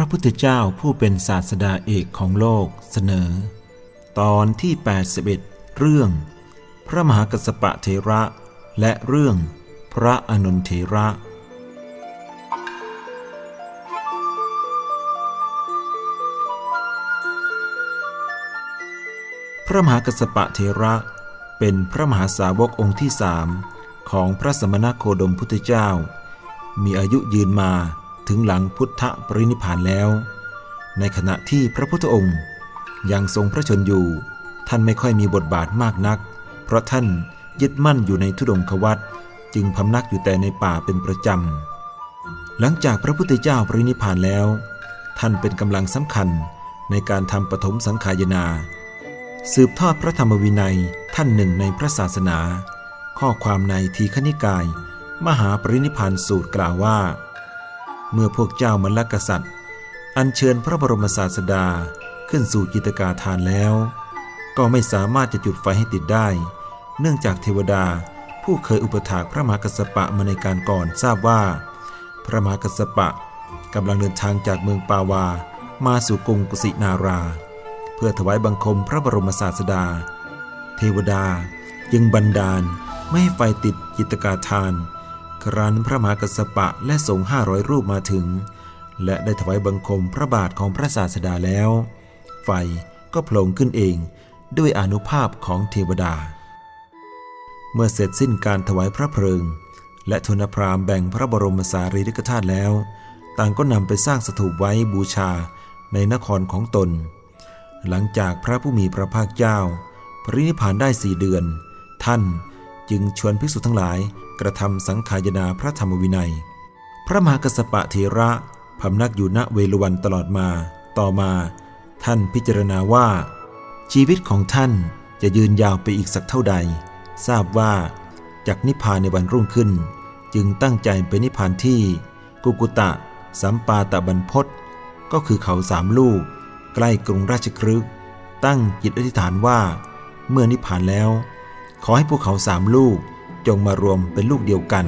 พระพุทธเจ้าผู้เป็นศาสดาเอกของโลกเสนอ ตอนที่ 81 เรื่อง พระมหากัสสปะเทระ และเรื่องพระอนุนเทระ พระมหากัสปะเทระ เป็นพระมหาสาวกองค์ที่สามของพระสมณโคดมพุทธเจ้า มีอายุยืนมา ถึงหลังพุทธปรินิพานแล้ว ในขณะที่พระพุทธองค์ยังทรงพระชนอยู่ ท่านไม่ค่อยมีบทบาทมากนัก เพราะท่านยึดมั่นอยู่ในทุดงควัตจึงพำนักอยู่แต่ในป่าเป็นประจำ หลังจากพระพุทธเจ้าปรินิพานแล้ว ท่านเป็นกำลังสำคัญในการทำปฐมสังขายนา สืบทอดพระธรรมวินัยท่านหนึ่งในพระศาสนา ข้อความในทีขณิกาย มหาปรินิพานสูตรกล่าวว่า เมื่อพวกเจ้ามลกษัตริย์ อัญเชิญพระบรมศาสดาขึ้นสู่จิตกาทานแล้ว ก็ไม่สามารถจะจุดไฟให้ติดได้ เนื่องจากเทวดาผู้เคยอุปถากพระมหากัสสปะมาในการก่อนทราบว่า พระมหากัสสปะกำลังเดินทางจากเมืองปาวา มาสู่กรุงกุสินารา เพื่อถวายบังคมพระบรมศาสดา เทวดาจึงบันดาลไม่ให้ไฟติดจิตกาทาน ครั้นพระมหากัสสปะและสงฆ์ห้าร้อยรูปมาถึง และได้ถวายบังคมพระบาทของพระศาสดาแล้ว ไฟก็โผล่ขึ้นเองด้วยอนุภาพของเทวดา เมื่อเสร็จสิ้นการถวายพระเพลิง และทุนพรามแบ่งพระบรมสารีริกธาตุแล้ว ต่างก็นำไปสร้างสถูปไว้บูชาในนครของตน หลังจากพระผู้มีพระภาคเจ้า ปรินิพพานได้สี่เดือน ท่านจึงชวนภิกษุทั้งหลาย กระทำสังขายนาพระธรรมวินัย พระมหากัสสปะเทระพำนักอยู่ณเวลวันตลอดมา ต่อมา ท่านพิจารณาว่า ชีวิตของท่านจะยืนยาวไปอีกสักเท่าใด ทราบว่าจากนิพพานในวันรุ่งขึ้น จึงตั้งใจไปนิพพานที่กุกุตะ สัมปาตะบรรพศก็คือเขาสามลูก ใกล้กรุงราชครึก ตั้งจิตอธิษฐานว่า เมื่อนิพพานแล้ว ขอให้ภูเขาสามลูก จงมารวมเป็นลูกเดียวกัน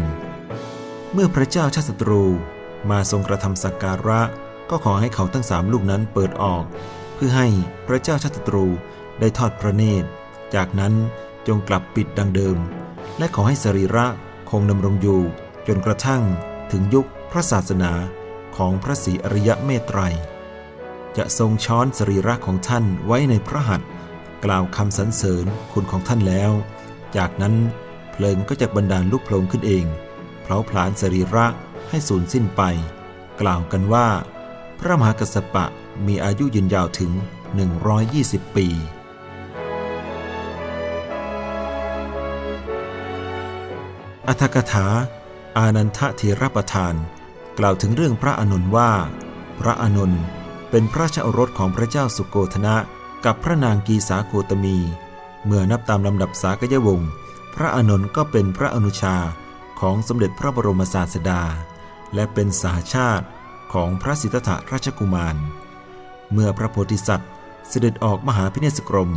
เมื่อพระเจ้าชาติศัตรูมาทรงกระทำสักการะ ก็ขอให้เขาทั้งสามลูกนั้นเปิดออก เพื่อให้พระเจ้าชาติศัตรูได้ทอดพระเนตร จากนั้นจงกลับปิดดังเดิม และขอให้สรีระคงดำรงอยู่ จนกระทั่งถึงยุคพระศาสนาของพระศรีอริยเมตไตร จะทรงช้อนสรีระของท่านไว้ในพระหัตถ์กล่าวคำสรรเสริญคุณของท่านแล้ว จากนั้น ลิงก็จะบันดาลลุกโผล่ขึ้นเองเผาผลาญสรีระให้สูญสิ้นไป กล่าวกันว่า พระมหากัสสปะมีอายุยืนยาวถึง 120 ปีอัธกถา อานันทเทระประทาน กล่าวถึงเรื่องพระอนุนว่า พระอนุนเป็นพระชาโอรสของพระเจ้าสุโกธนะ กับพระนางกีสาโคตมี เมื่อนับตามลำดับสากยวงศ์ พระอานนท์ก็เป็นพระอนุชาของสมเด็จพระบรมศาสดา และเป็นสหชาติของพระสิทธัตถราชกุมาร เมื่อพระโพธิสัตว์เสด็จออกมหาพิเนศกรม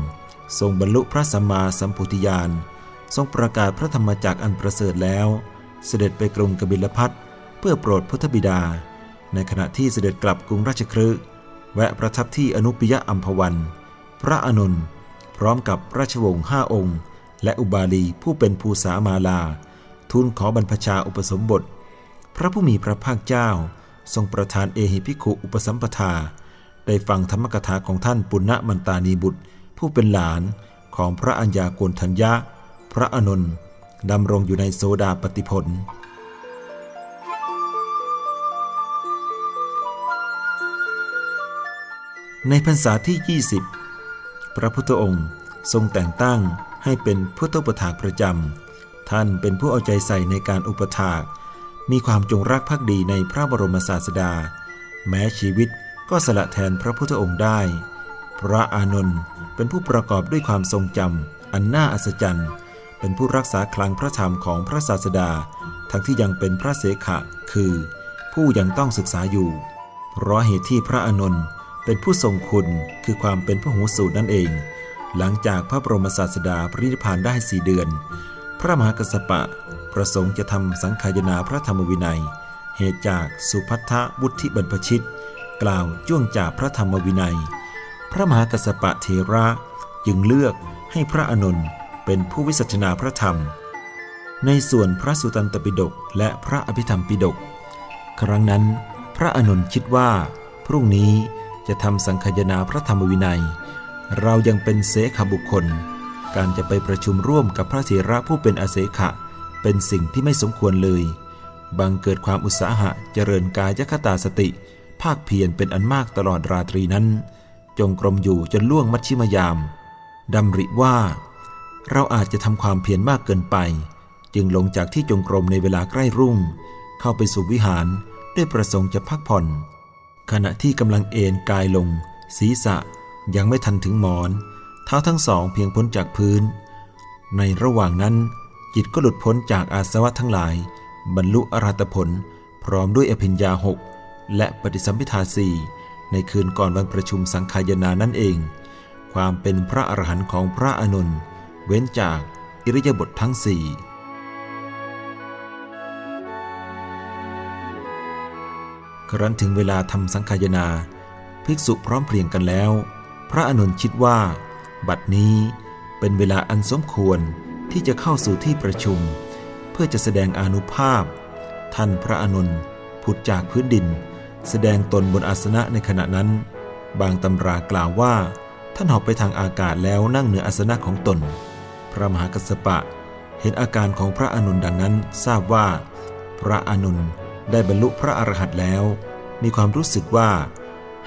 ทรงบรรลุพระสัมมาสัมพุทธญาณทรงประกาศพระธรรมจักรอันประเสริฐแล้ว เสด็จไปกรุงกบิลพัทเพื่อโปรดพุทธบิดา ในขณะที่เสด็จกลับกรุงราชคฤห์แวะประทับที่อนุปยะอัมพวัน พระอนนท์พร้อมกับราชวงศ์ห้าองค์ และอุบาลีผู้เป็นภูษามาลา ทูลขอบรรพชาอุปสมบท พระผู้มีพระภาคเจ้า ทรงประทานเอหิภิกขุอุปสัมปทา ได้ฟังธรรมกถาของท่านปุณณมันตานีบุตร ผู้เป็นหลานของพระอัญญาโกณทัญญะ พระอนนท์ดำรงอยู่ในโซดาปฏิผลในพรรษาที่ 20 พระพุทธองค์ทรงแต่งตั้ง ให้เป็นพุทธอุปถากประจำ ท่านเป็นผู้เอาใจใส่ในการอุปถาก มีความจงรักภักดีในพระบรมศาสดา แม้ชีวิตก็สละแทนพระพุทธองค์ได้ พระอานนท์เป็นผู้ประกอบด้วยความทรงจำอันน่าอัศจรรย์ เป็นผู้รักษาคลังพระธรรมของพระศาสดา ทั้งที่ยังเป็นพระเสขะ คือ ผู้ยังต้องศึกษาอยู่ เพราะเหตุที่พระอานนท์เป็นผู้ทรงคุณคือความเป็นพระหูสูตรนั่นเอง หลังจากพระบรมศาสดาปรินิพพานได้สี่เดือน พระมหากัสสปะประสงค์จะทำสังขายนาพระธรรมวินัย เหตุจากสุพัทธวุฒิบรรพชิต กล่าวจ้วงจาบพระธรรมวินัย พระมหากัสสปะเทระจึงเลือกให้พระอนนท์เป็นผู้วิสัชนาพระธรรม ในส่วนพระสุตันตปิฎกและพระอภิธรรมปิฎกครั้งนั้น พระอนนท์คิดว่า พรุ่งนี้จะทำสังคายนาพระธรรมวินัย เรายังเป็นเสขบุคคล การจะไปประชุมร่วมกับพระเถระผู้เป็นอาเสขะ เป็นสิ่งที่ไม่สมควรเลย บังเกิดความอุตสาหะเจริญกายคตาสติ ภาคเพียรเป็นอันมากตลอดราตรีนั้น จงกรมอยู่จนล่วงมัชชิมยามดำริว่า เราอาจจะทำความเพียรมากเกินไป จึงลงจากที่จงกรมในเวลาใกล้รุ่ง เข้าไปสู่วิหารด้วยประสงค์จะพักผ่อน ขณะที่กำลังเอนกายลง ศีรษะ ยังไม่ทันถึงหมอน เท้าทั้งสองเพียงพ้นจากพื้น ในระหว่างนั้นจิตก็หลุดพ้นจากอาสวะทั้งหลาย บรรลุอรหัตผล พร้อมด้วยอภิญญาหกและปฏิสัมพิทาสี่ในคืนก่อนวันประชุมสังขายนานั่นเอง ความเป็นพระอรหันต์ของพระอนุนเว้นจากอิริยาบถททั้งสี่ครั้นถึงเวลาทำสังขายนา ภิกษุพร้อมเพรียงกันแล้ว พระอนุนคิดว่า บัดนี้เป็นเวลาอันสมควรที่จะเข้าสู่ที่ประชุม เพื่อจะแสดงอนุภาพ ท่านพระอนุนผุดจากพื้นดิน แสดงตนบนอาสนะในขณะนั้น บางตำรากล่าวว่า ท่านหอบไปทางอากาศแล้วนั่งเหนืออาสนะของตน พระมหากัสสปะเห็นอาการของพระอนุนดังนั้นทราบว่า พระอนุนได้บรรลุพระอรหันต์แล้ว มีความรู้สึกว่า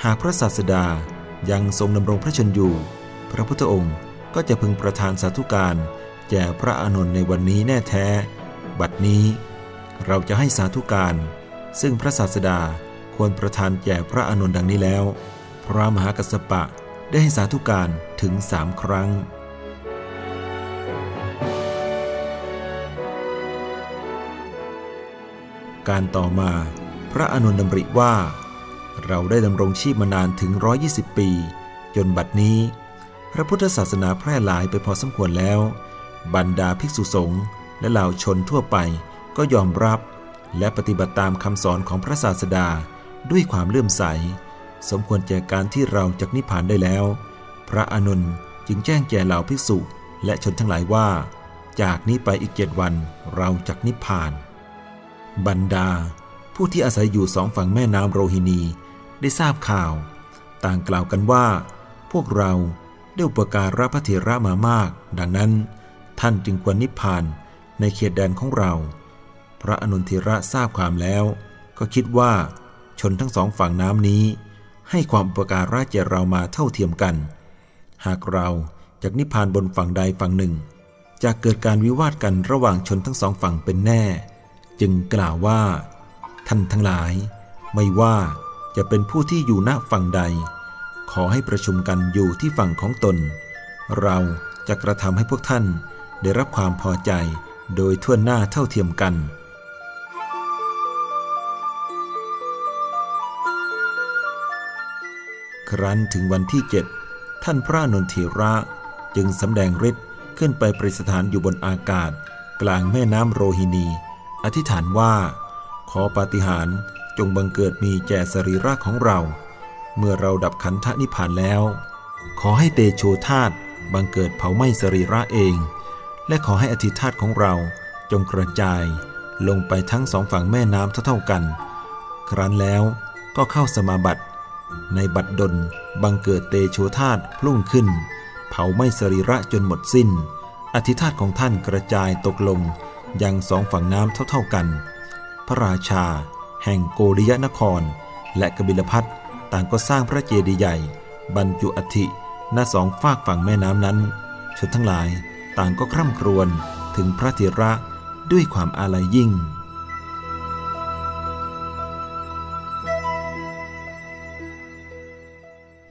หากพระศาสดา ยังทรงดำรงพระชนอยู่ พระพุทธองค์ก็จะพึงประทานสาธุการแก่พระอานนท์ในวันนี้แน่แท้ บัดนี้ เราจะให้สาธุการ ซึ่งพระศาสดาควรประทานแก่พระอานนท์ดังนี้แล้ว พระมหากัสสปะได้ให้สาธุการถึงสามครั้งการต่อมา พระอนุนดำริว่า เราได้ดำรงชีพมานานถึง 120 ปี จนบัดนี้ พระพุทธศาสนาแพร่หลายไปพอสมควรแล้ว บรรดาภิกษุสงฆ์และเหล่าชนทั่วไปก็ยอมรับ และปฏิบัติตามคำสอนของพระศาสดาด้วยความเลื่อมใส สมควรแก่การที่เราจักนิพพานได้แล้ว พระอนุนจึงแจ้งแก่เหล่าภิกษุและชนทั้งหลายว่า จากนี้ไปอีกเจ็ดวันเราจักนิพพาน บรรดา ผู้ที่อาศัยอยู่สองฝั่งแม่น้ำโรฮินี ได้ทราบข่าว ต่างกล่าวกันว่า พวกเราได้อุปการะพระเถระมามาก ดังนั้น ท่านจึงควรนิพพานในเขตแดนของเรา พระอนุนเถระทราบความแล้ว ก็คิดว่า ชนทั้งสองฝั่งน้ำนี้ ให้ความอุปการะแก่เรามาเท่าเทียมกัน หากเราจากนิพพานบนฝั่งใดฝั่งหนึ่งจะเกิดการวิวาทกันระหว่างชนทั้งสองฝั่งเป็นแน่ จึงกล่าวว่า ท่านทั้งหลาย ไม่ว่า จะเป็นผู้ที่อยู่ณฝั่งใด ขอให้ประชุมกันอยู่ที่ฝั่งของตน เราจะกระทำให้พวกท่านได้รับความพอใจโดยทั่วหน้าเท่าเทียมกัน ครั้นถึงวันที่เจ็ดท่านพระนนทีระจึงสำแดงฤทธิ์ขึ้นไปประดิษฐานอยู่บนอากาศ กลางแม่น้ำโรฮินี อธิษฐานว่า ขอปาฏิหาริย์ จงบังเกิดมีแก่สรีระของเรา เมื่อเราดับขันธนิพพานแล้ว ขอให้เตโชธาตบังเกิดเผาไหม้สรีระเอง และขอให้อธิธาตของเราจงกระจายลงไปทั้งสองฝั่งแม่น้ำเท่าๆกัน ครั้นแล้วก็เข้าสมาบัติ ในบัดดลบังเกิดเตโชธาตพลุ่งขึ้น เผาไหม้สรีระจนหมดสิ้น อธิธาตของท่านกระจายตกลงยังสองฝั่งน้ำเท่าๆกัน พระราชา แห่งโกริยนคร และกบิลพัทต่างก็สร้างพระเจดีย์ใหญ่ บรรจุอัฐิหน้าสองฝากฝั่งแม่น้ำนั้นชนทั้งหลายต่างก็คร่ำครวญถึงพระเถระด้วยความอาลัยยิ่ง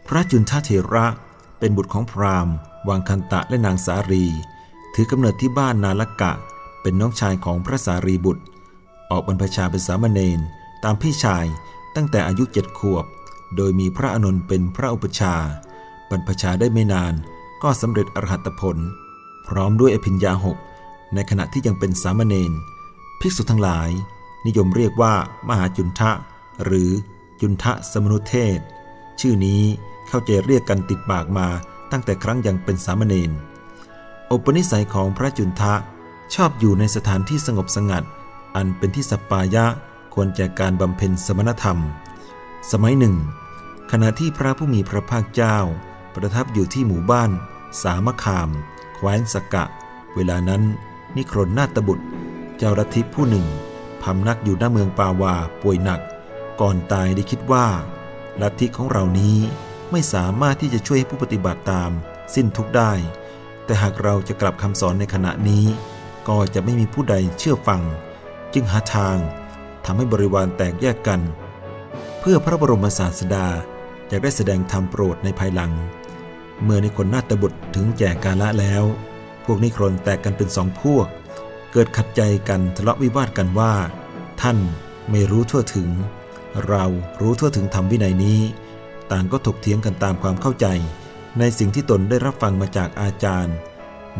พระจุนทเถระเป็นบุตรของพราหมณ์ วังคันตะและนางสารี ถือกำเนิดที่บ้านนาลกะ เป็นน้องชายของพระสารีบุตร ออกบรรพชาเป็นสามเณร ตามพี่ชายตั้งแต่อายุเจ็ดขวบ โดยมีพระอนุนเป็นพระอุปชา บรรพชาได้ไม่นาน ก็สำเร็จอรหัตผล พร้อมด้วยอภิญญาหกในขณะที่ยังเป็นสามเณรภิกษุทั้งหลาย นิยมเรียกว่ามหาจุนทะ หรือจุนทะสมนุเทศ ชื่อนี้เข้าใจเรียกกันติดปากมาตั้งแต่ครั้งยังเป็นสามเณรอุปนิสัยของพระจุนทะชอบอยู่ในสถานที่สงบสงัด อันเป็นที่สปายะ ควรแก่การบำเพ็ญสมณธรรม สมัยหนึ่ง ขณะที่พระผู้มีพระภาคเจ้า ประทับอยู่ที่หมู่บ้าน สามคาม แคว้นสกะเวลานั้น นิครนนาตบุตร เจ้ารัทิผู้หนึ่งพำนักอยู่หน้าเมืองปาวาป่วยหนัก ก่อนตายได้คิดว่า ลัทธิของเรานี้ไม่สามารถที่จะช่วยให้ผู้ปฏิบัติตามสิ้นทุกได้ แต่หากเราจะกลับคำสอนในขณะนี้ ก็จะไม่มีผู้ใดเชื่อฟัง จึงหาทาง ทำให้บริวารแตกแยกกัน เพื่อพระบรมศาสดาจะได้แสดงธรรมโปรดในภายหลัง เมื่อนิคนนาตบุตรถึงแก่กาละแล้ว พวกนิครนแตกกันเป็นสองพวก เกิดขัดใจกันทะเลาะวิวาทกันว่า ท่านไม่รู้ทั่วถึง เรารู้ทั่วถึงธรรมวินัยนี้ ต่างก็ถกเถียงกันตามความเข้าใจ ในสิ่งที่ตนได้รับฟังมาจากอาจารย์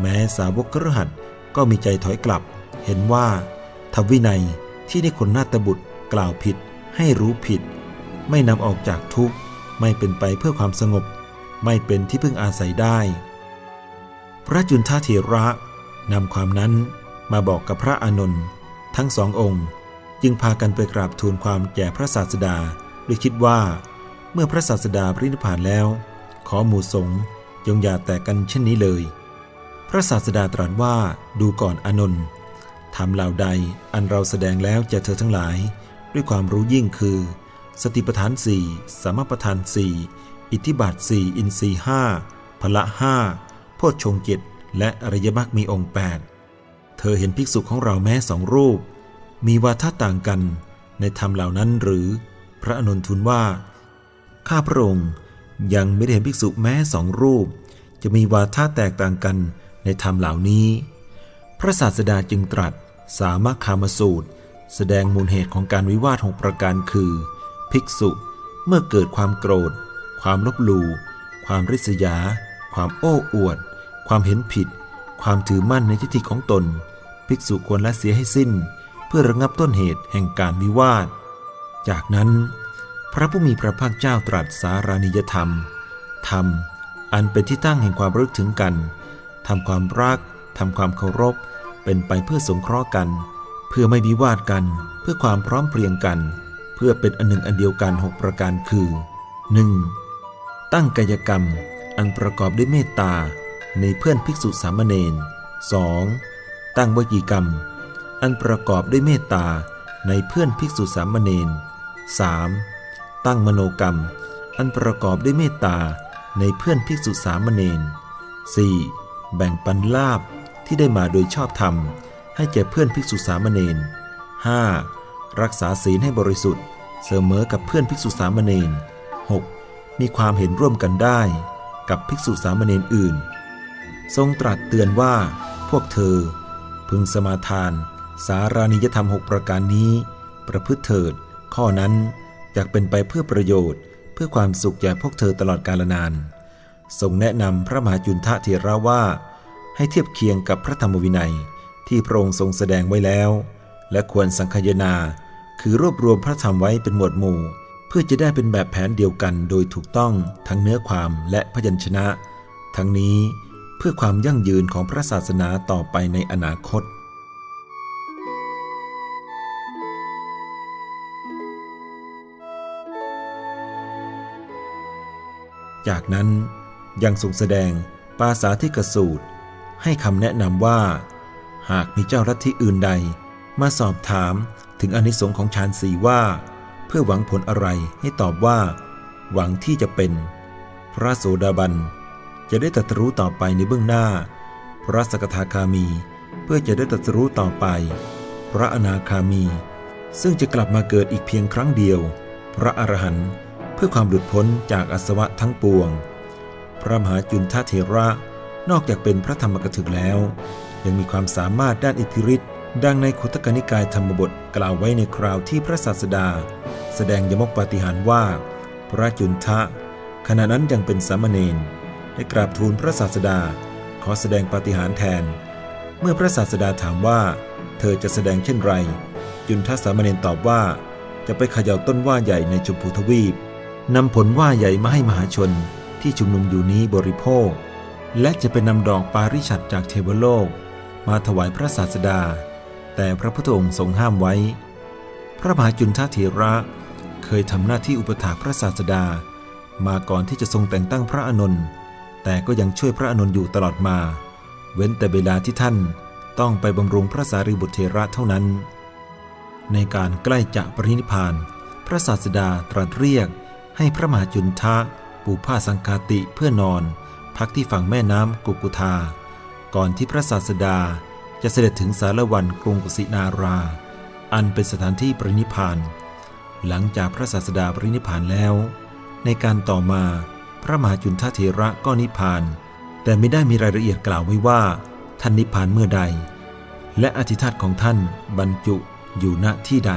แม้สาวกครหัสก็มีใจถอยกลับ เห็นว่าธรรมวินัย ที่นิคนนาตบุตรกล่าวผิด ให้รู้ผิด ไม่นำออกจากทุกข์ ไม่เป็นไปเพื่อความสงบ ไม่เป็นที่พึ่งอาศัยได้ พระจุนทาเถระนำความนั้นมาบอกกับพระอานนท์ทั้งสององค์ จึงพากันไปกราบทูลความแก่พระศาสดาด้วยคิดว่า เมื่อพระศาสดาปรินิพพานแล้ว ขอหมู่สงฆ์จงอย่าแตกกันเช่นนี้เลย พระศาสดาตรัสว่าดูก่อนอานนท์ ทำเหล่าใดอันเราแสดงแล้วแก่เธอทั้งหลาย ด้วยความรู้ยิ่งคือ สติปัฏฐานสี่สมปัฏฐานสี่อิทธิบาทสี่อินทรีห้าพละห้าโพชฌงเจ็ดและอริยมรรคมีองค์แปดเธอเห็นภิกษุของเราแม้สองรูป มีวาทะต่างกันในธรรมเหล่านั้นหรือ พระอนุนทูลว่า ข้าพระองค์ยังไม่ได้เห็นภิกษุแม้สองรูป จะมีวาทะแตกต่างกันในธรรมเหล่านี้ พระศาสดาจึงตรัส สามคามสูตร แสดงมูลเหตุของการวิวาทหกประการคือ ภิกษุเมื่อเกิดความโกรธ ความลบหลู่ความริษยา ความโอ้อวด ความเห็นผิด ความถือมั่นในทิฏฐิของตน ภิกษุควรละเสียให้สิ้น เพื่อระงับต้นเหตุแห่งการวิวาท จากนั้น พระผู้มีพระภาคเจ้าตรัสสารานิยธรรม ธรรม อันเป็นที่ตั้งแห่งความรึกถึงกันทำความรักทำความเคารพ เป็นไปเพื่อสงเคราะห์กัน เพื่อไม่วิวาทกัน เพื่อความพร้อมเพรียงกัน เพื่อเป็นอันหนึ่งอันเดียวกันหกประการคือ 1. ตั้งกายกรรม อันประกอบด้วยเมตตา ในเพื่อนภิกษุสามเณร 2. ตั้งวจีกรรม อันประกอบด้วยเมตตา ในเพื่อนภิกษุสามเณร 3. ตั้งมโนกรรม อันประกอบด้วยเมตตา ในเพื่อนภิกษุสามเณร 4. แบ่งปันลาบ ที่ได้มาโดยชอบธรรม ให้แก่เพื่อนภิกษุสามเณร 5. รักษาศีลให้บริสุทธิ์ เสมอกับเพื่อนภิกษุสามเณร 6. มีความเห็นร่วมกันได้ กับภิกษุสามเณรอื่น ทรงตรัสเตือนว่า พวกเธอ พึงสมาทาน สารานิยธรรมหกประการนี้ ประพฤติเถิด ข้อนั้นอยากเป็นไปเพื่อประโยชน์ เพื่อความสุขแก่พวกเธอตลอดกาลนาน ทรงแนะนำพระมหาจุนทะเถระว่า ให้เทียบเคียงกับพระธรรมวินัยที่พระองค์ทรงแสดงไว้แล้ว และควรสังคายนา คือรวบรวมพระธรรมไว้เป็นหมวดหมู่ เพื่อจะได้เป็นแบบแผนเดียวกันโดยถูกต้องทั้งเนื้อความและพยัญชนะ ทั้งนี้เพื่อความยั่งยืนของพระศาสนาต่อไปในอนาคตจากนั้นยังทรงแสดงปาสาธิกสูตร ให้คำแนะนำว่า หากมีเจ้าลัทธิอื่นใด มาสอบถามถึงอนิสงค์ของฌานสีว่า เพื่อหวังผลอะไรให้ตอบว่า หวังที่จะเป็น พระโสดาบัน จะได้ตรัสรู้ต่อไปในเบื้องหน้า พระสกทาคามี เพื่อจะได้ตรัสรู้ต่อไป พระอนาคามี ซึ่งจะกลับมาเกิดอีกเพียงครั้งเดียว พระอรหันต์เพื่อความหลุดพ้นจากอสวะทั้งปวง พระมหาจุนทเถระ นอกจากเป็นพระธรรมกถึกแล้ว ยังมีความสามารถด้านอิทธิฤทธิ์ดังในขุตกนิกายธรรมบทกล่าวไว้ในคราวที่พระศาสดา แสดงยมกปาฏิหารว่า พระจุนทะ ขณะนั้นยังเป็นสามเณรได้กราบทูลพระศาสดา ขอแสดงปาฏิหาริย์แทน เมื่อพระศาสดาถามว่า เธอจะแสดงเช่นไร จุนทะสามเณรตอบว่า จะไปเขย่าต้นว่าใหญ่ในชมพูทวีปนำผลว่าใหญ่มาให้มหาชนที่ชุมนุมอยู่นี้บริโภค และจะเป็นนำดอกปาริชัดจากเทวโลก มาถวายพระศาสดา แต่พระพุทธองค์ทรงห้ามไว้ พระมหาจุนทเถระเคยทำหน้าที่อุปถากพระศาสดา มาก่อนที่จะทรงแต่งตั้งพระอานนท์แต่ก็ยังช่วยพระอานนท์อยู่ตลอดมา เว้นแต่เวลาที่ท่านต้องไปบำรุงพระสารีบุตรเถระเท่านั้น ในการใกล้จะปรินิพพาน พระศาสดาตรัสเรียกให้พระมหาจุนทะปูผ้าสังคาติเพื่อนอน พักที่ฝั่งแม่น้ำกุกุทา ก่อนที่พระศาสดาจะเสด็จถึงสารวันกรุงกุสินารา อันเป็นสถานที่ปรินิพาน หลังจากพระศาสดาปรินิพานแล้ว ในการต่อมาพระมหาจุนทเถระก็นิพาน แต่ไม่ได้มีรายละเอียดกล่าวไว้ว่า ท่านนิพพานเมื่อใด และอธิษฐานของท่านบรรจุอยู่ณที่ใด